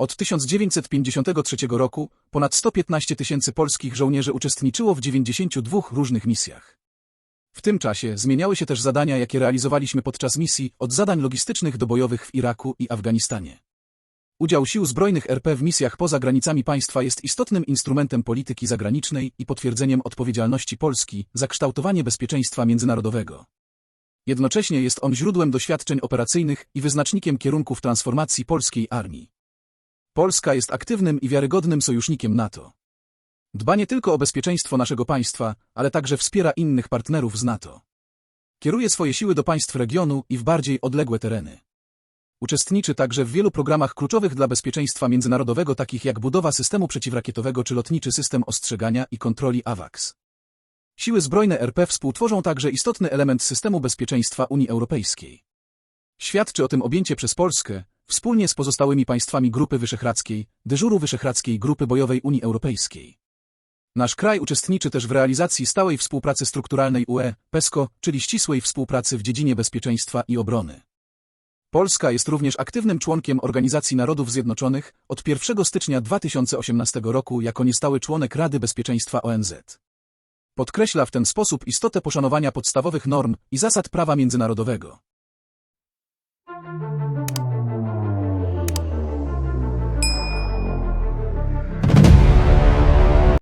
Od 1953 roku ponad 115 tysięcy polskich żołnierzy uczestniczyło w 92 różnych misjach. W tym czasie zmieniały się też zadania, jakie realizowaliśmy podczas misji, od zadań logistycznych do bojowych w Iraku i Afganistanie. Udział sił zbrojnych RP w misjach poza granicami państwa jest istotnym instrumentem polityki zagranicznej i potwierdzeniem odpowiedzialności Polski za kształtowanie bezpieczeństwa międzynarodowego. Jednocześnie jest on źródłem doświadczeń operacyjnych i wyznacznikiem kierunków transformacji polskiej armii. Polska jest aktywnym i wiarygodnym sojusznikiem NATO. Dba nie tylko o bezpieczeństwo naszego państwa, ale także wspiera innych partnerów z NATO. Kieruje swoje siły do państw regionu i w bardziej odległe tereny. Uczestniczy także w wielu programach kluczowych dla bezpieczeństwa międzynarodowego, takich jak budowa systemu przeciwrakietowego czy lotniczy system ostrzegania i kontroli AWACS. Siły zbrojne RP współtworzą także istotny element systemu bezpieczeństwa Unii Europejskiej. Świadczy o tym objęcie przez Polskę, wspólnie z pozostałymi państwami Grupy Wyszehradzkiej, dyżuru Wyszehradzkiej Grupy Bojowej Unii Europejskiej. Nasz kraj uczestniczy też w realizacji stałej współpracy strukturalnej UE, PESCO, czyli ścisłej współpracy w dziedzinie bezpieczeństwa i obrony. Polska jest również aktywnym członkiem Organizacji Narodów Zjednoczonych od 1 stycznia 2018 roku jako niestały członek Rady Bezpieczeństwa ONZ. Podkreśla w ten sposób istotę poszanowania podstawowych norm i zasad prawa międzynarodowego.